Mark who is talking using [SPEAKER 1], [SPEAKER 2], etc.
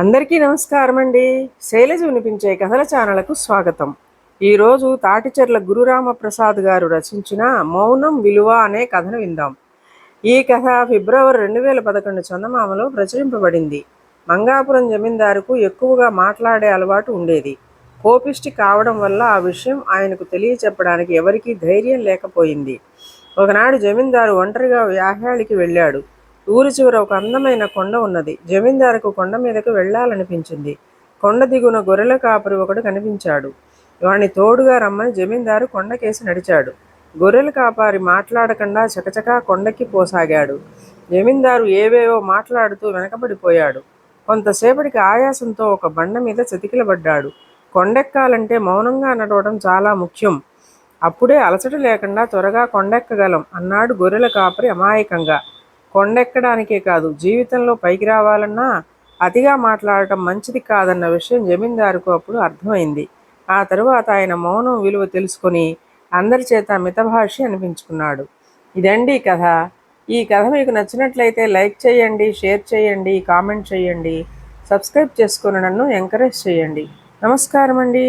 [SPEAKER 1] అందరికీ నమస్కారం అండి. శైలజ వినిపించే కథల ఛానళ్ళకు స్వాగతం. ఈరోజు తాటిచెర్ల గురురామప్రసాద్ గారు రచించిన మౌనం విలువ అనే కథను విందాం. ఈ కథ ఫిబ్రవరి రెండు వేల పదకొండు చందమామలో ప్రచురింపబడింది. మంగాపురం జమీందారుకు ఎక్కువగా మాట్లాడే అలవాటు ఉండేది. కోపిష్టి కావడం వల్ల ఆ విషయం ఆయనకు తెలియచెప్పడానికి ఎవరికీ ధైర్యం లేకపోయింది. ఒకనాడు జమీందారు ఒంటరిగా వ్యాహ్యాళికి వెళ్ళాడు. ఊరి చివర ఒక అందమైన కొండ ఉన్నది. జమీందారుకు కొండ మీదకు వెళ్ళాలనిపించింది. కొండ దిగున గొర్రెల కాపరి ఒకడు కనిపించాడు. వాణ్ణి తోడుగా రమ్మని జమీందారు కొండకేసి నడిచాడు. గొర్రెల కాపారి మాట్లాడకుండా చకచకా కొండకి పోసాగాడు. జమీందారు ఏవేవో మాట్లాడుతూ వెనకబడిపోయాడు. కొంతసేపటికి ఆయాసంతో ఒక బండ మీద చతికిలబడ్డాడు. కొండెక్కాలంటే మౌనంగా నడవడం చాలా ముఖ్యం. అప్పుడే అలసట లేకుండా త్వరగా కొండెక్కగలం అన్నాడు గొర్రెల కాపరి అమాయకంగా. కొండెక్కడానికే కాదు జీవితంలో పైకి రావాలన్నా అతిగా మాట్లాడటం మంచిది కాదన్న విషయం జమీందారుకు అప్పుడు అర్థమైంది. ఆ తరువాత ఆయన మౌనం విలువ తెలుసుకొని అందరి చేత మితభాషి అనిపించుకున్నాడు. ఇదండి కథ. ఈ కథ మీకు నచ్చినట్లయితే లైక్ చేయండి షేర్ చేయండి కామెంట్ చేయండి సబ్స్క్రైబ్ చేసుకుని నన్ను ఎంకరేజ్ చేయండి. నమస్కారం అండి